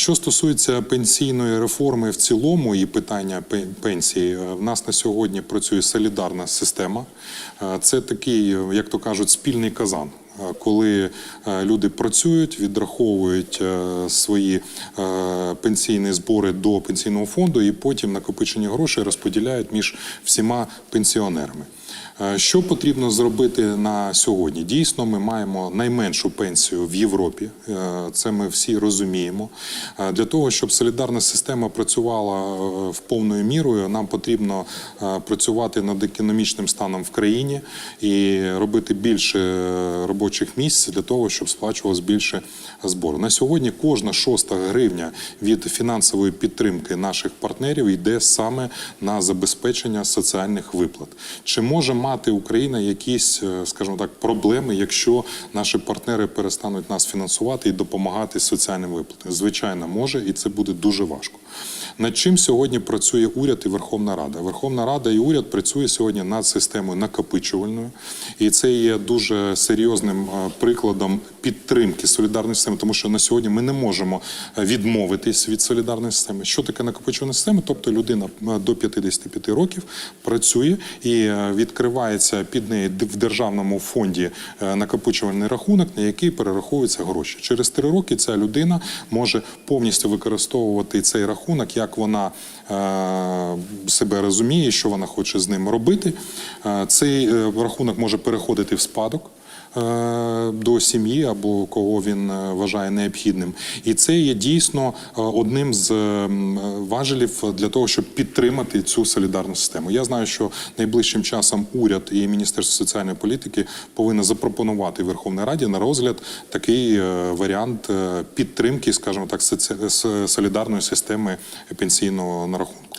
Що стосується пенсійної реформи в цілому і питання пенсії, е, в нас на сьогодні працює солідарна система. Е, Це такий, е, як то кажуть, спільний казан. Коли е, люди працюють, відраховують е, свої е, пенсійні збори до пенсійного фонду і потім накопичені гроші розподіляють між всіма пенсіонерами. Що потрібно зробити на сьогодні? Дійсно, ми маємо найменшу пенсію в Європі. Це ми всі розуміємо. Для того, щоб солідарна система працювала в повною мірою, нам потрібно працювати над економічним станом в країні і робити більше е, робочих місць для того, щоб сплачувалось більше збору. На сьогодні кожна шоста гривня від фінансової підтримки наших партнерів йде саме на забезпечення соціальних виплат. Чи може мати Україна якісь, е, скажімо так, проблеми, якщо наші партнери перестануть нас фінансувати і допомагати соціальним виплатам? Звичайно, може, і це буде дуже важко. Над чим сьогодні працює уряд і Верховна Рада? Верховна Рада і уряд працює сьогодні над системою накопичувальною, і це є дуже серйозним е, прикладом підтримки солідарної системи, тому що на сьогодні ми не можемо е, відмовитись від солідарної системи. Що таке накопичувальна система? Тобто людина е, до 55 років працює і відкривається під неї в державному фонді накопичувальний рахунок, на який перераховуються гроші. Через три роки ця людина може повністю використовувати цей рахунок, як вона е, себе розуміє, що вона хоче з ним робити. Е, Цей е, рахунок може переходити в спадок. Е, До сім'ї або кого він е, вважає необхідним, і це є дійсно е, одним з важелів для того, щоб підтримати цю солідарну систему. Я знаю, що найближчим часом уряд і Міністерство соціальної політики повинні запропонувати Верховній Раді на розгляд такий варіант підтримки, скажімо так, солідарної системи пенсійного нарахунку.